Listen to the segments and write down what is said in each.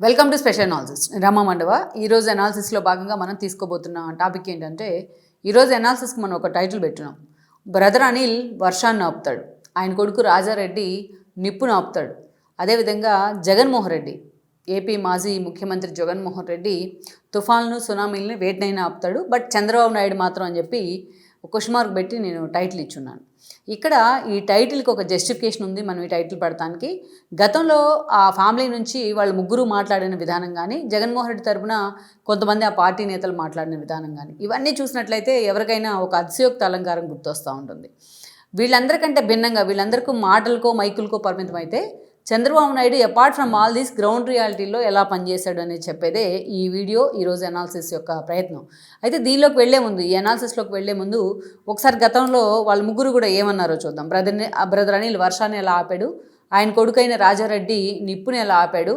Welcome to special analysis Rama Mandava ఈరోజు అనాలిసిస్లో భాగంగా మనం తీసుకోబోతున్న టాపిక్ ఏంటంటే ఈరోజు అనాలిసిస్కి మనం ఒక టైటిల్ పెట్టినాం. బ్రదర్ అనిల్ వర్షాన్ని ఆపుతాడు. ఆయన కొడుకు రాజారెడ్డి నిప్పును ఆపుతాడు. అదేవిధంగా జగన్మోహన్ రెడ్డి ఏపీ మాజీ ముఖ్యమంత్రి జగన్మోహన్ రెడ్డి తుఫాన్లు సునామీలను వేటినైనా ఆపుతాడు. బట్ చంద్రబాబు నాయుడు మాత్రం అని చెప్పి క్వశ్చన్ మార్క్ పెట్టి నేను టైటిల్ ఇచ్చున్నాను. ఇక్కడ ఈ టైటిల్కి ఒక జస్టిఫికేషన్ ఉంది మనం ఈ టైటిల్ పడటానికి గతంలో ఆ ఫ్యామిలీ నుంచి వాళ్ళు ముగ్గురు మాట్లాడిన విధానం కానీ జగన్మోహన్ రెడ్డి తరపున కొంతమంది ఆ పార్టీ నేతలు మాట్లాడిన విధానం కానీ ఇవన్నీ చూసినట్లయితే ఎవరికైనా ఒక అతిశయోక్త అలంకారం గుర్తొస్తూ ఉంటుంది. వీళ్ళందరికంటే భిన్నంగా వీళ్ళందరికీ మాటలకో మైకులకో పరిమితం అయితే Chandrababu Naidu apart from all these ground రియాలిటీలో ఎలా పనిచేశాడు అనేది చెప్పేదే ఈ వీడియో ఈరోజు అనాలిసిస్ యొక్క ప్రయత్నం. అయితే దీనిలోకి వెళ్ళే ముందు ఈ అనాలిసిస్లోకి వెళ్ళే ముందు ఒకసారి గతంలో వాళ్ళ ముగ్గురు కూడా ఏమన్నారో చూద్దాం. బ్రదర్ బ్రదర్ అనిల్ వర్షాన్ని ఎలా ఆపాడు? ఆయన కొడుకైన రాజారెడ్డి నిప్పుని ఎలా ఆపాడు?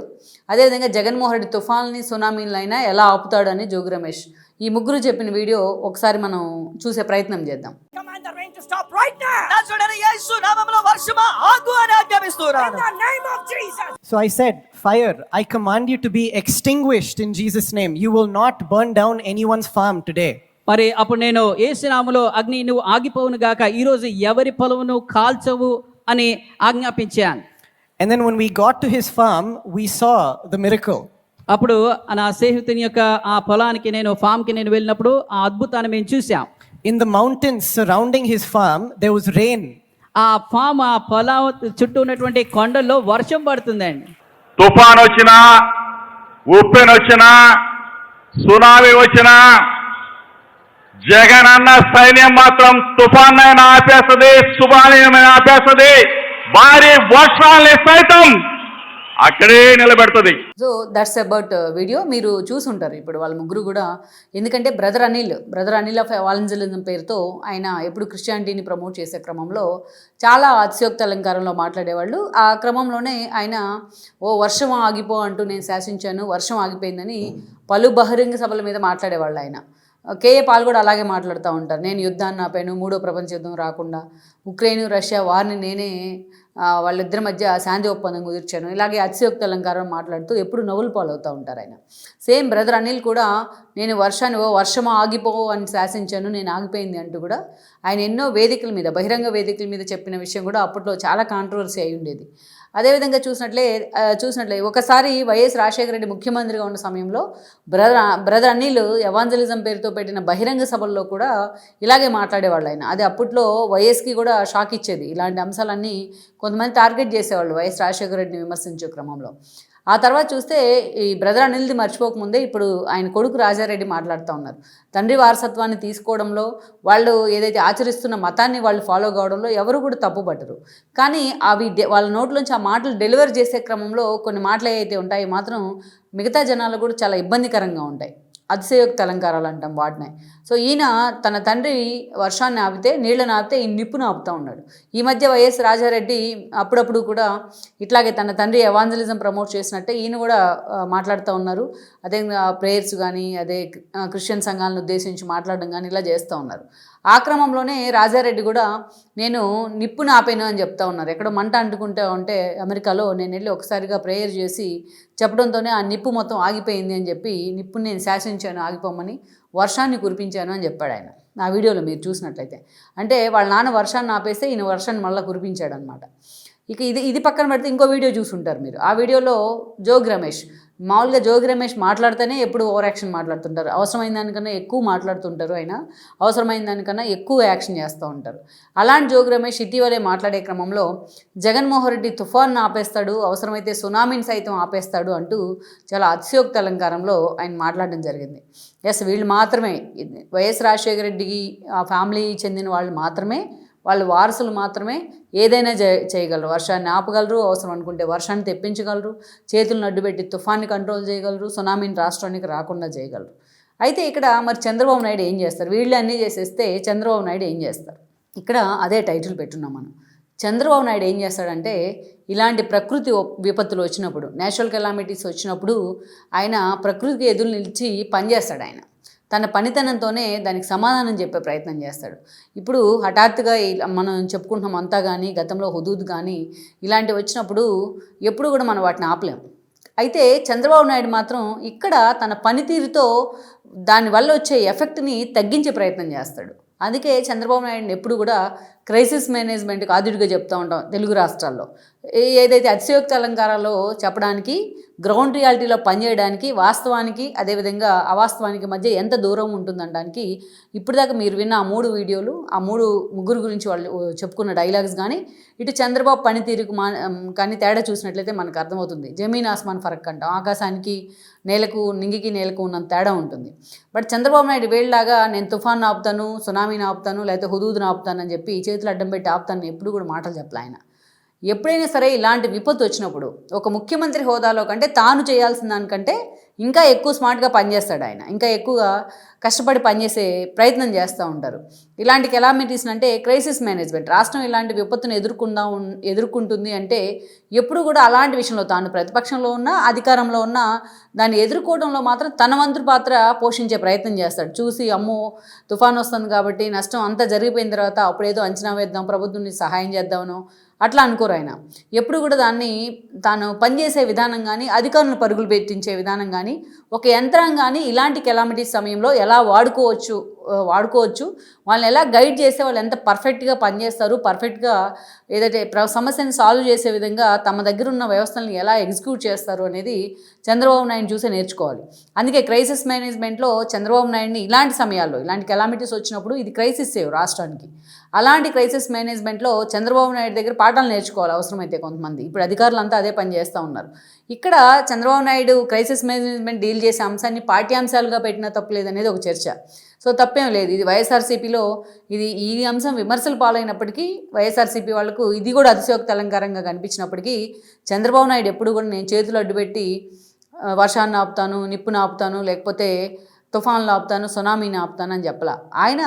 అదేవిధంగా జగన్మోహన్ రెడ్డి తుఫాన్ని సునామీలైనా ఎలా ఆపుతాడు అని జోగి రమేష్. ఈ ముగ్గురు చెప్పిన వీడియో ఒకసారి మనం చూసే ప్రయత్నం చేద్దాం. యేసు నామములో వర్షము? ఆగు అని ఆజ్ఞాపిస్తున్నాను in the name of Jesus so I said fire I command you to be extinguished Jesus name you will not burn down anyone's farm today మరి అప్పుడు నేను యేసు నామములో అగ్ని నువ్వు ఆగిపోవును గాక ఈ రోజు ఎవరి పొలమును కాల్చవు అని ఆజ్ఞాపించాను. And then when we got to his farm, we saw the అప్పుడు నా స్నేహితుని యొక్క ఆ పొలానికి నేను ఫామ్కి నేను వెళ్ళినప్పుడు ఆ అద్భుతాన్ని మేము చూసాం in the mountains surrounding his farm they was rain ఆ ఫామ్ ఆ పొలం చుట్టూ ఉన్నటువంటి కొండల్లో వర్షం పడుతుందండి. తుఫాన్ వచ్చినా ఉప్పెన్ వచ్చినా సునామీ వచ్చినా జగన్ అన్న సైన్యం మాత్రం తుఫాన్ అయినా ఆపేస్తుంది సునామీ ఆపేస్తుంది భారీ వర్షాలని సైతం అక్కడే నిలబెడుతుంది. సో దట్స్ అబౌట్ వీడియో మీరు చూసుంటారు ఇప్పుడు వాళ్ళ ముగ్గురు కూడా. ఎందుకంటే brother Anil brother Anil of evangelism పేరుతో ఆయన ఎప్పుడు క్రిస్టియానిటీని ప్రమోట్ చేసే క్రమంలో చాలా అతిశయోక్త అలంకారంలో మాట్లాడేవాళ్ళు. ఆ క్రమంలోనే ఆయన ఓ వర్షం ఆగిపో అంటూ నేను శాసించాను వర్షం ఆగిపోయిందని పలు బహిరంగ సభల మీద మాట్లాడేవాళ్ళు ఆయన. కేఏ పాల్ కూడా అలాగే మాట్లాడుతూ ఉంటారు. నేను యుద్ధాన్ని ఆపాను మూడో ప్రపంచ యుద్ధం రాకుండా. ఉక్రెయిన్ రష్యా వారిని నేనే వాళ్ళిద్దరి మధ్య శాంతి ఒప్పందం కుదిర్చాను ఇలాగే అతిశయోక్త అలంకారం మాట్లాడుతూ ఎప్పుడు నవ్వులు పాలవుతూ ఉంటారు ఆయన. సేమ్ బ్రదర్ అనిల్ కూడా నేను వర్షాన్ని ఓ వర్షం ఆగిపో అని శాసించాను నేను ఆగిపోయింది అంటూ కూడా ఆయన ఎన్నో వేదికల మీద బహిరంగ వేదికల మీద చెప్పిన విషయం కూడా అప్పట్లో చాలా కాంట్రవర్సీ అయి ఉండేది. అదేవిధంగా చూసినట్లే చూసినట్లే ఒకసారి వైఎస్ రాజశేఖర రెడ్డి ముఖ్యమంత్రిగా ఉన్న సమయంలో బ్రదర్ బ్రదర్ అనిల్ ఎవాంజలిజం పేరుతో పెట్టిన బహిరంగ సభల్లో కూడా ఇలాగే మాట్లాడేవాళ్ళు ఆయన. అది అప్పట్లో వైఎస్కి కూడా షాక్ ఇచ్చేది. ఇలాంటి అంశాలన్నీ కొంతమంది టార్గెట్ చేసేవాళ్ళు వైఎస్ రాజశేఖర రెడ్డిని విమర్శించే క్రమంలో. ఆ తర్వాత చూస్తే ఈ బ్రదర్ అనిల్ది మర్చిపోకముందే ఇప్పుడు ఆయన కొడుకు రాజారెడ్డి మాట్లాడుతూ ఉన్నారు. తండ్రి వారసత్వాన్ని తీసుకోవడంలో వాళ్ళు ఏదైతే ఆచరిస్తున్న మతాన్ని వాళ్ళు ఫాలో కావడంలో ఎవరు కూడా తప్పుపట్టరు కానీ అవి డె- వాళ్ళ నోట్లోంచి ఆ మాటలు డెలివర్ చేసే క్రమంలో కొన్ని మాటలు ఏవైతే ఉంటాయి మాత్రం మిగతా జనాలు కూడా చాలా ఇబ్బందికరంగా ఉంటాయి. అతిశయోక్త అలంకారాలు అంటాం వాటినే. సో ఈయన తన తండ్రి వర్షాన్ని ఆపితే నీళ్ళని ఆపితే ఈ నిప్పును ఆపుతూ ఉన్నాడు. ఈ మధ్య వైఎస్ రాజారెడ్డి అప్పుడప్పుడు కూడా ఇట్లాగే తన తండ్రి ఎవాంజలిజం ప్రమోట్ చేసినట్టే ఈయన కూడా మాట్లాడుతూ ఉన్నారు. అదే ప్రేయర్స్ కానీ అదే క్రిస్టియన్ సంఘాలను ఉద్దేశించి మాట్లాడడం కానీ ఇలా చేస్తూ ఉన్నారు. ఆ క్రమంలోనే రాజారెడ్డి కూడా నేను నిప్పుని ఆపాను అని చెప్తా ఉన్నారు. ఎక్కడో మంట అంటుకుంటా ఉంటే అమెరికాలో నేను వెళ్ళి ఒకసారిగా ప్రేయర్ చేసి చెప్పడంతోనే ఆ నిప్పు మొత్తం ఆగిపోయింది అని చెప్పి నిప్పుని నేను శాసించాను ఆగిపోమని వర్షాన్ని కురిపించాను అని చెప్పాడు ఆయన. నా వీడియోలో మీరు చూసినట్లయితే. అంటే వాళ్ళ నాన్న వర్షాన్ని ఆపేస్తే ఈయన వర్షాన్ని మళ్ళీ కురిపించాడు అనమాట ఇక ఇది ఇది పక్కన పెడితే ఇంకో వీడియో చూసుంటారు మీరు. ఆ వీడియోలో జోగ్ రమేష్ మామూలుగా జోగి రమేష్ మాట్లాడితేనే ఎప్పుడు ఓవర్ యాక్షన్ మాట్లాడుతుంటారు. అవసరమైన దానికన్నా ఎక్కువ మాట్లాడుతుంటారు ఆయన అవసరమైన దానికన్నా ఎక్కువ యాక్షన్ చేస్తూ ఉంటారు. అలాంటి జోగి రమేష్ ఇటీవలే మాట్లాడే క్రమంలో జగన్మోహన్ రెడ్డి తుఫాన్ ఆపేస్తాడు అవసరమైతే సునామీని సైతం ఆపేస్తాడు అంటూ చాలా అతిశయోక్త అలంకారంలో ఆయన మాట్లాడడం జరిగింది. ఎస్ వీళ్ళు మాత్రమే. వైఎస్ రాజశేఖర రెడ్డికి ఆ ఫ్యామిలీ చెందిన వాళ్ళు మాత్రమే వాళ్ళ వారసులు మాత్రమే ఏదైనా చేయగలరు. వర్షాన్ని ఆపగలరు అవసరం అనుకుంటే వర్షాన్ని తెప్పించగలరు చేతులను అడ్డుపెట్టి తుఫాన్ని కంట్రోల్ చేయగలరు సునామీని రాష్ట్రానికి రాకుండా చేయగలరు. అయితే ఇక్కడ మరి చంద్రబాబు నాయుడు ఏం చేస్తారు? వీళ్ళు అన్నీ చేసేస్తే చంద్రబాబు నాయుడు ఏం చేస్తారు? ఇక్కడ అదే టైటిల్ పెట్టున్నాం మనం. చంద్రబాబు నాయుడు ఏం చేస్తాడంటే ఇలాంటి ప్రకృతి విపత్తులు వచ్చినప్పుడు నేచురల్ కెలామిటీస్ వచ్చినప్పుడు ఆయన ప్రకృతికి ఎదురు నిలిచి పనిచేస్తాడు ఆయన. తన పనితనంతోనే దానికి సమాధానం చెప్పే ప్రయత్నం చేస్తాడు. ఇప్పుడు హఠాత్తుగా మనం చెప్పుకుంటున్నాం అంతా కానీ గతంలో హుదూద్ కానీ ఇలాంటివి వచ్చినప్పుడు ఎప్పుడు కూడా మనం వాటిని ఆపలేం. అయితే చంద్రబాబు నాయుడు మాత్రం ఇక్కడ తన పనితీరుతో దానివల్ల వచ్చే ఎఫెక్ట్ని తగ్గించే ప్రయత్నం చేస్తాడు. అందుకే చంద్రబాబు నాయుడుని ఎప్పుడు కూడా క్రైసిస్ మేనేజ్మెంట్కి ఆదుడిగా చెప్తూ ఉంటాం తెలుగు రాష్ట్రాల్లో. ఏదైతే అతిశయోక్తి అలంకారాల్లో చెప్పడానికి గ్రౌండ్ రియాలిటీలో పనిచేయడానికి వాస్తవానికి అదేవిధంగా అవాస్తవానికి మధ్య ఎంత దూరం ఉంటుందనడానికి ఇప్పటిదాకా మీరు విన్న ఆ మూడు వీడియోలు ఆ మూడు ముగ్గురు గురించి వాళ్ళు చెప్పుకున్న డైలాగ్స్ కానీ ఇటు చంద్రబాబు పనితీరుకు మా కానీ తేడా చూసినట్లయితే మనకు అర్థమవుతుంది. జమీన్ ఆస్మాన్ ఫరక్ అంటాం. ఆకాశానికి నేలకు నింగికి నేలకు ఉన్నంత తేడా ఉంటుంది. బట్ చంద్రబాబు నాయుడు వేళ్ళలాగా నేను తుఫాన్ ఆపుతాను సునామీని ఆపుతాను లేకపోతే హుదూదును ఆపుతాను అని చెప్పి చేతులు అడ్డం పెట్టి ఆపుతాను ఎప్పుడు కూడా మాటలు చెప్పలే ఆయన. ఎప్పుడైనా సరే ఇలాంటి విపత్తు వచ్చినప్పుడు ఒక ముఖ్యమంత్రి హోదాలో కంటే తాను చేయాల్సిన దానికంటే ఇంకా ఎక్కువ స్మార్ట్గా పనిచేస్తాడు ఆయన. ఇంకా ఎక్కువగా కష్టపడి పనిచేసే ప్రయత్నం చేస్తూ ఉంటారు. ఇలాంటి కెలామిటీస్ అంటే క్రైసిస్ మేనేజ్మెంట్ రాష్ట్రం ఇలాంటి విపత్తును ఎదుర్కొందా ఎదుర్కొంటుంది అంటే ఎప్పుడు కూడా అలాంటి విషయంలో తాను ప్రతిపక్షంలో ఉన్నా అధికారంలో ఉన్నా దాన్ని ఎదుర్కోవడంలో మాత్రం తన వంతు పాత్ర పోషించే ప్రయత్నం చేస్తాడు. చూసి అమ్మో తుఫాన్ వస్తుంది కాబట్టి నష్టం అంతా జరిగిపోయిన తర్వాత అప్పుడేదో అంచనా వేద్దాం ప్రభుత్వం సహాయం చేద్దామనో అట్లా అనుకోరు ఆయన. ఎప్పుడు కూడా దాన్ని తాను పనిచేసే విధానం కానీ అధికారులను పరుగులు పెట్టించే విధానం కానీ ఒక యంత్రాంగాన్ని ఇలాంటి కెలామిటీస్ సమయంలో ఎలా వాడుకోవచ్చు వాడుకోవచ్చు వాళ్ళని ఎలా గైడ్ చేస్తే వాళ్ళు ఎంత పర్ఫెక్ట్గా పనిచేస్తారు పర్ఫెక్ట్గా ఏదైతే ప్ర సమస్యను సాల్వ్ చేసే విధంగా తమ దగ్గర ఉన్న వ్యవస్థలను ఎలా ఎగ్జిక్యూట్ చేస్తారు అనేది చంద్రబాబు నాయుడు చూసే నేర్చుకోవాలి. అందుకే క్రైసిస్ మేనేజ్మెంట్లో చంద్రబాబు నాయుడిని ఇలాంటి సమయాల్లో ఇలాంటి కెలామిటీస్ వచ్చినప్పుడు ఇది క్రైసిస్ సేవ్ రాష్ట్రానికి. అలాంటి క్రైసిస్ మేనేజ్మెంట్లో చంద్రబాబు నాయుడు దగ్గర పాఠాలు నేర్చుకోవాలి అవసరమైతే కొంతమంది. ఇప్పుడు అధికారులంతా అదే పని చేస్తూ ఉన్నారు. ఇక్కడ Chandrababu Naidu crisis management deal చేసే అంశాన్ని పాఠ్యాంశాలుగా పెట్టినా తప్పులేదనేది ఒక చర్చ. సో తప్పేం లేదు. ఇది వైఎస్ఆర్సీపీలో ఇది ఈ అంశం విమర్శలు పాలైనప్పటికీ వైఎస్ఆర్సీపీ వాళ్ళకు ఇది కూడా అతిశయోక్తి అలంకారంగా కనిపించినప్పటికీ చంద్రబాబు నాయుడు ఎప్పుడు కూడా నేను చేతులు అడ్డుపెట్టి వర్షాన్ని ఆపుతాను నిప్పును ఆపుతాను లేకపోతే తుఫాన్లు ఆపుతాను సునామీని ఆపుతాను అని చెప్పలా. ఆయన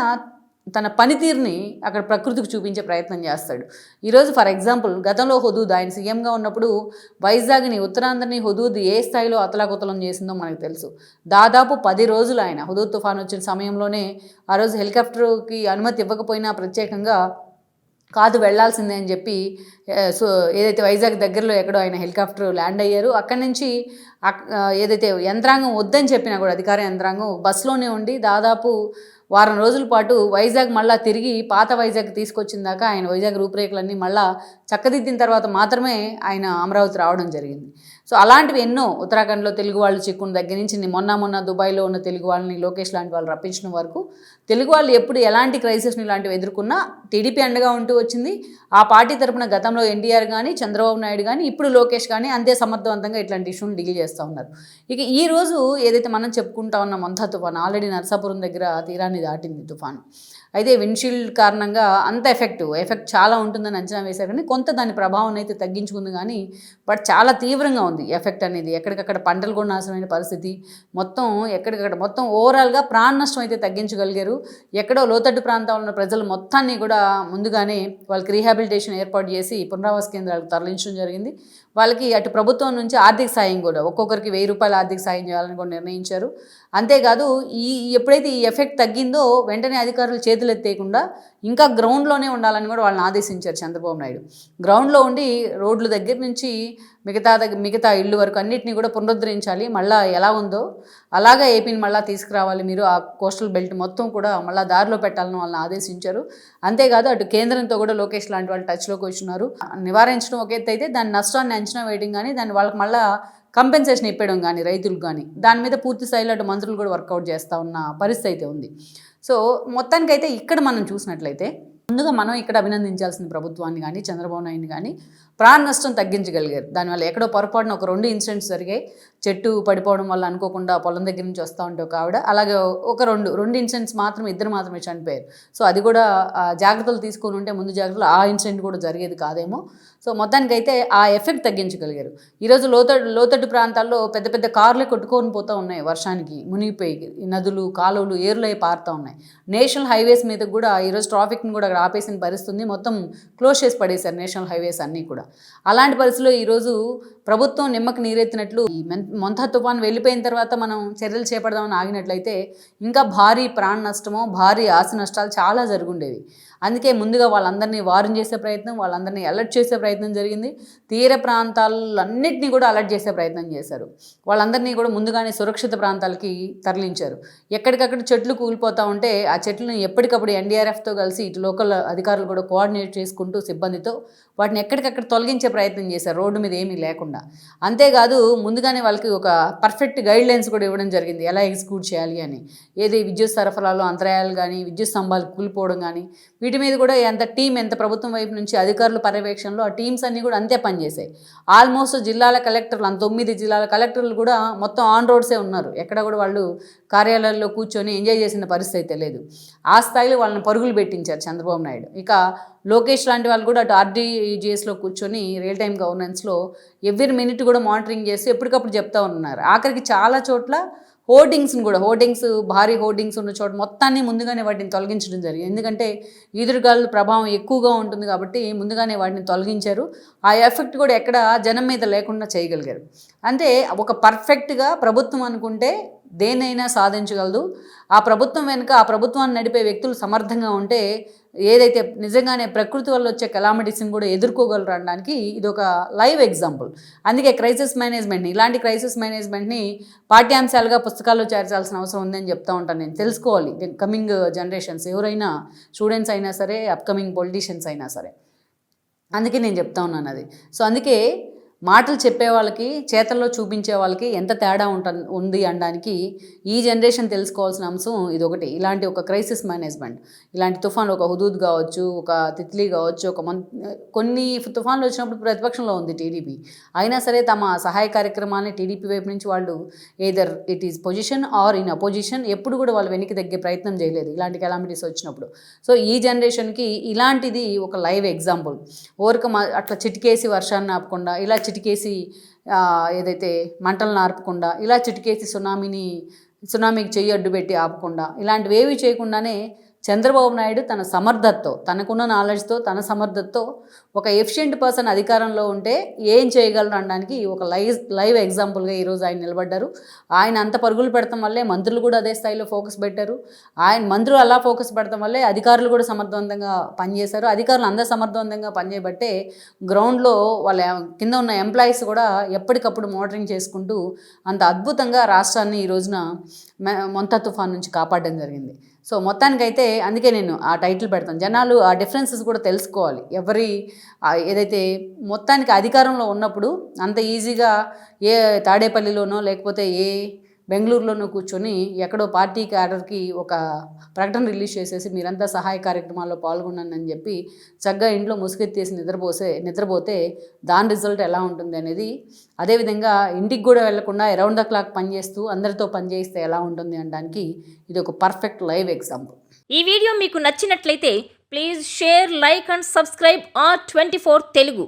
తన పనితీరుని అక్కడ ప్రకృతికి చూపించే ప్రయత్నం చేస్తాడు. ఈరోజు ఫర్ ఎగ్జాంపుల్ గతంలో హుదూద్ ఆయన సీఎంగా ఉన్నప్పుడు వైజాగ్ని ఉత్తరాంధ్రని హుదూద్ ఏ స్థాయిలో అతలాకుతలం చేసిందో మనకు తెలుసు. దాదాపు పది రోజులు ఆయన హుదూద్ తుఫాన్ వచ్చిన సమయంలోనే ఆ రోజు హెలికాప్టర్కి అనుమతి ఇవ్వకపోయినా ప్రత్యేకంగా కాదు వెళ్ళాల్సిందే అని చెప్పి సో ఏదైతే వైజాగ్ దగ్గరలో ఎక్కడో ఆయన హెలికాప్టర్ ల్యాండ్ అయ్యారు. అక్కడి నుంచి అక్- ఏదైతే యంత్రాంగం వద్దని చెప్పినా కూడా అధికార యంత్రాంగం బస్సులోనే ఉండి దాదాపు వారం రోజుల పాటు వైజాగ్ మళ్ళా తిరిగి పాత వైజాగ్ తీసుకొచ్చిన దాకా ఆయన వైజాగ్ రూపురేఖలన్నీ మళ్ళా చక్కదిద్దిన తర్వాత మాత్రమే ఆయన అమరావతి రావడం జరిగింది. సో అలాంటివి ఎన్నో ఉత్తరాఖండ్లో తెలుగు వాళ్ళు చిక్కుని దగ్గర నుంచి మొన్న మొన్న దుబాయ్లో ఉన్న తెలుగు వాళ్ళని లోకేష్ లాంటి వాళ్ళు రప్పించిన వరకు తెలుగు వాళ్ళు ఎప్పుడు ఎలాంటి క్రైసిస్ని ఇలాంటివి ఎదుర్కొన్నా టీడీపీ అండగా ఉంటూ వచ్చింది. ఆ పార్టీ తరపున గతంలో ఎన్టీఆర్ కానీ చంద్రబాబు నాయుడు కానీ ఇప్పుడు లోకేష్ కానీ అంతే సమర్థవంతంగా ఇట్లాంటి ఇష్యూని డీల్ చేస్తూ ఉన్నారు. ఇక ఈ రోజు ఏదైతే మనం చెప్పుకుంటా ఉన్న మొంతా తుఫాన్. ఆల్రెడీ నర్సాపురం దగ్గర తీరాన్ని దాటింది తుఫాను. అయితే విండ్షీల్డ్ కారణంగా అంత ఎఫెక్ట్ ఎఫెక్ట్ చాలా ఉంటుందని అంచనా వేశారు. కానీ కొంత దాని ప్రభావం అయితే తగ్గించుకుంది కానీ బట్ చాలా తీవ్రంగా ఉంది ఎఫెక్ట్ అనేది. ఎక్కడికక్కడ పంటలు కూడా నాశనమైన పరిస్థితి. మొత్తం ఎక్కడికక్కడ మొత్తం ఓవరాల్గా ప్రాణ నష్టం అయితే తగ్గించగలిగారు. ఎక్కడో లోతట్టు ప్రాంతాల్లో ఉన్న ప్రజలు మొత్తాన్ని కూడా ముందుగానే వాళ్ళకి రీహాబిలిటేషన్ ఏర్పాటు చేసి పునరావాస కేంద్రాలకు తరలించడం జరిగింది. వాళ్ళకి అటు ప్రభుత్వం నుంచి ఆర్థిక సాయం కూడా. ఒక్కొక్కరికి వెయ్యి రూపాయలు ఆర్థిక సాయం చేయాలని కూడా నిర్ణయించారు. అంతేకాదు ఈ ఎప్పుడైతే ఈ ఎఫెక్ట్ తగ్గిందో వెంటనే అధికారులు చేతులు ఎత్తేయకుండా ఇంకా గ్రౌండ్లోనే ఉండాలని కూడా వాళ్ళని ఆదేశించారు చంద్రబాబు నాయుడు. గ్రౌండ్లో ఉండి రోడ్ల దగ్గర నుంచి మిగతా దగ్గర మిగతా ఇళ్ళు వరకు అన్నిటినీ కూడా పునరుద్ధరించాలి. మళ్ళీ ఎలా ఉందో అలాగా ఏపీని మళ్ళీ తీసుకురావాలి. మీరు ఆ కోస్టల్ బెల్ట్ మొత్తం కూడా మళ్ళీ దారిలో పెట్టాలని వాళ్ళని ఆదేశించారు. అంతేకాదు అటు కేంద్రంతో కూడా లోకేష్ లాంటి వాళ్ళు టచ్లోకి వచ్చినారు. నివారించడం ఒక ఎత్తు అయితే దాని నష్టాన్ని అంచనా వేయడం కానీ దాన్ని వాళ్ళకి మళ్ళీ కంపెన్సేషన్ ఇప్పడం కానీ రైతులకు కానీ. దాని మీద పూర్తి స్థాయిలో అటు మంత్రులు కూడా వర్కౌట్ చేస్తూ ఉన్న పరిస్థితి అయితే ఉంది. సో మొత్తానికైతే ఇక్కడ మనం చూసినట్లయితే ముందుగా మనం ఇక్కడ అభినందించాల్సిన ప్రభుత్వాన్ని కానీ చంద్రబాబు నాయుడిని కానీ ప్రాణ నష్టం తగ్గించగలిగారు. దానివల్ల ఎక్కడో పొరపాటున ఒక రెండు ఇన్సిడెంట్స్ జరిగాయి. చెట్టు పడిపోవడం వల్ల అనుకోకుండా పొలం దగ్గర నుంచి వస్తూ ఉంటే ఒక ఆవిడ అలాగే ఒక రెండు రెండు ఇన్సిడెంట్స్ మాత్రం ఇద్దరు మాత్రమే చనిపోయారు. సో అది కూడా జాగ్రత్తలు తీసుకొని ఉంటే ముందు జాగ్రత్తలు ఆ ఇన్సిడెంట్ కూడా జరిగేది కాదేమో. సో మొత్తానికైతే ఆ ఎఫెక్ట్ తగ్గించగలిగారు. ఈరోజు లోతట్టు లోతట్టు ప్రాంతాల్లో పెద్ద పెద్ద కార్లే కొట్టుకొని పోతూ ఉన్నాయి వర్షానికి. మునిగిపోయి నదులు కాలువలు ఏర్లు పారుతూ ఉన్నాయి. నేషనల్ హైవేస్ మీద కూడా ఈరోజు ట్రాఫిక్ని కూడా అక్కడ ఆపేసిన పరిస్థితుంది. మొత్తం క్లోజ్ చేసి పడేశారు నేషనల్ హైవేస్ అన్నీ కూడా. అలాంటి పరిస్థితిలో ఈరోజు ప్రభుత్వం నిమ్మకి నీరెత్తినట్లు ఈ మొంతా తుఫాన్ వెళ్ళిపోయిన తర్వాత మనం చర్యలు చేపడదామని ఆగినట్లయితే ఇంకా భారీ ప్రాణ నష్టమో భారీ ఆస్తి నష్టాలు చాలా జరుగుండేవి. అందుకే ముందుగా వాళ్ళందరినీ వారం చేసే ప్రయత్నం వాళ్ళందరినీ అలర్ట్ చేసే ప్రయత్నం జరిగింది. తీర ప్రాంతాలన్నింటినీ కూడా అలర్ట్ చేసే ప్రయత్నం చేశారు. వాళ్ళందరినీ కూడా ముందుగానే సురక్షిత ప్రాంతాలకి తరలించారు. ఎక్కడికక్కడ చెట్లు కూలిపోతూ ఉంటే ఆ చెట్లను ఎప్పటికప్పుడు ఎన్డీఆర్ఎఫ్తో కలిసి ఇటు లోకల్ అధికారులు కూడా కోఆర్డినేట్ చేసుకుంటూ సిబ్బందితో వాటిని ఎక్కడికక్కడ తొలగించే ప్రయత్నం చేశారు. రోడ్డు మీద ఏమీ లేకుండా. అంతేకాదు ముందుగానే వాళ్ళకి ఒక పర్ఫెక్ట్ గైడ్ లైన్స్ కూడా ఇవ్వడం జరిగింది. ఎలా ఎగ్జిక్యూట్ చేయాలి అని. ఏది విద్యుత్ సరఫరాలో అంతరాయాలు కానీ విద్యుత్ స్తంభాలు కూలిపోవడం కానీ వీటి మీద కూడా ఎంత టీం ఎంత ప్రభుత్వం వైపు నుంచి అధికారుల పర్యవేక్షణలో ఆ టీమ్స్ అన్నీ కూడా అంతే పనిచేసాయి ఆల్మోస్ట్ జిల్లాల కలెక్టర్లు అంత తొమ్మిది జిల్లాల కలెక్టర్లు కూడా మొత్తం ఆన్ రోడ్సే ఉన్నారు. ఎక్కడ కూడా వాళ్ళు కార్యాలయాల్లో కూర్చొని ఎంజాయ్ చేసిన పరిస్థితి అయితే లేదు. ఆ స్థాయిలో వాళ్ళని పరుగులు పెట్టించారు చంద్రబాబు నాయుడు. ఇక లోకేష్ లాంటి వాళ్ళు కూడా అటు ఆర్డీజీఎస్లో కూర్చొని రియల్ టైం గవర్నెన్స్లో ఎవ్రీ మినిట్ కూడా మానిటరింగ్ చేసి ఎప్పటికప్పుడు చెప్తా ఉన్నారు. ఆఖరికి చాలా చోట్ల హోర్డింగ్స్ని కూడా హోర్డింగ్స్ భారీ హోర్డింగ్స్ ఉన్న చోట మొత్తాన్ని ముందుగానే వాటిని తొలగించడం జరిగింది. ఎందుకంటే ఈదురుగాలు ప్రభావం ఎక్కువగా ఉంటుంది కాబట్టి ముందుగానే వాటిని తొలగించారు. ఆ ఎఫెక్ట్ కూడా ఎక్కడ జనం మీద లేకుండా చేయగలిగారు. అంటే ఒక పర్ఫెక్ట్గా ప్రభుత్వం అనుకుంటే దేనైనా సాధించగలదు. ఆ ప్రభుత్వం వెనుక ఆ ప్రభుత్వాన్ని నడిపే వ్యక్తులు సమర్థంగా ఉంటే ఏదైతే నిజంగానే ప్రకృతి వల్ల వచ్చే కెలామిటీస్ని కూడా ఎదుర్కోగలరు అనడానికి ఇది ఒక లైవ్ ఎగ్జాంపుల్ అందుకే క్రైసిస్ మేనేజ్మెంట్ని ఇలాంటి క్రైసిస్ మేనేజ్మెంట్ని పాఠ్యాంశాలుగా పుస్తకాల్లో చేర్చాల్సిన అవసరం ఉందని చెప్తా ఉంటాను నేను. తెలుసుకోవాలి. కమింగ్ జనరేషన్స్ ఎవరైనా స్టూడెంట్స్ అయినా సరే అప్కమింగ్ పొలిటీషియన్స్ అయినా సరే. అందుకే నేను చెప్తా ఉన్నాను అది. సో అందుకే మాటలు చెప్పే వాళ్ళకి చేతల్లో చూపించే వాళ్ళకి ఎంత తేడా ఉంట ఉంది అనడానికి ఈ జనరేషన్ తెలుసుకోవాల్సిన అంశం ఇది ఒకటి ఇలాంటి ఒక క్రైసిస్ మేనేజ్మెంట్. ఇలాంటి తుఫాన్లు ఒక హుదూద్ కావచ్చు ఒక తిత్లీ కావచ్చు ఒక మన్ కొన్ని తుఫాన్లు వచ్చినప్పుడు ప్రతిపక్షంలో ఉంది టీడీపీ. అయినా సరే తమ సహాయ కార్యక్రమాన్ని టీడీపీ వైపు నుంచి వాళ్ళు either it is position or in opposition ఎప్పుడు కూడా వాళ్ళు వెనక్కి తగ్గే ప్రయత్నం చేయలేదు ఇలాంటి కెలామిటీస్ వచ్చినప్పుడు. సో ఈ జనరేషన్కి ఇలాంటిది ఒక లైవ్ ఎగ్జాంపుల్. ఓరిక అట్లా చిటికేసి వర్షాన్ని ఆపకుండా ఇలా చిట్ చిటికేసి ఏదైతే మంటలను ఆర్పకుండా ఇలా చిటికేసి సునామీని సునామీకి చెయ్యి అడ్డు పెట్టి ఆపకుండా ఇలాంటివి ఏవి చేయకుండానే చంద్రబాబు నాయుడు తన సమర్థతతో తనకున్న నాలెడ్జ్తో తన సమర్థతతో ఒక ఎఫిషియెంట్ పర్సన్ అధికారంలో ఉంటే ఏం చేయగలరు అనడానికి ఒక లైవ్ లైవ్ ఎగ్జాంపుల్గా ఈరోజు ఆయన నిలబడ్డారు. ఆయన అంత పరుగులు పెడతాం వల్లే మంత్రులు కూడా అదే స్థాయిలో ఫోకస్ పెట్టారు. ఆయన మంత్రులు అలా ఫోకస్ పెడతాం వల్లే అధికారులు కూడా సమర్థవంతంగా పనిచేశారు. అధికారులు అందరూ సమర్థవంతంగా పనిచేయబట్టే గ్రౌండ్లో వాళ్ళ కింద ఉన్న ఎంప్లాయీస్ కూడా ఎప్పటికప్పుడు మోటరింగ్ చేసుకుంటూ అంత అద్భుతంగా రాష్ట్రాన్ని ఈ రోజున మె- తుఫాన్ నుంచి కాపాడడం జరిగింది. సో మొత్తానికైతే అందుకే నేను ఆ టైటిల్ పెడతాను. జనాలు ఆ డిఫరెన్సెస్ కూడా తెలుసుకోవాలి. ఎవరి ఏదైతే మొత్తానికి అధికారంలో ఉన్నప్పుడు అంత ఈజీగా ఏ తాడేపల్లిలోనో లేకపోతే ఏ బెంగళూరులోనూ కూర్చొని ఎక్కడో పార్టీ క్యాడర్కి ఒక ప్రకటన రిలీజ్ చేసేసి మీరంతా సహాయ కార్యక్రమాల్లో పాల్గొనండి అని చెప్పి చక్కగా ఇంట్లో ముసుగెత్తేసి నిద్రపోసే నిద్రపోతే దాని రిజల్ట్ ఎలా ఉంటుంది అనేది అదేవిధంగా ఇంటికి కూడా వెళ్ళకుండా అరౌండ్ ద క్లాక్ పనిచేస్తూ అందరితో పనిచేస్తే ఎలా ఉంటుంది అనడానికి ఇది ఒక పర్ఫెక్ట్ లైవ్ ఎగ్జాంపుల్. ఈ వీడియో మీకు నచ్చినట్లయితే please share like and subscribe R twenty Telugu.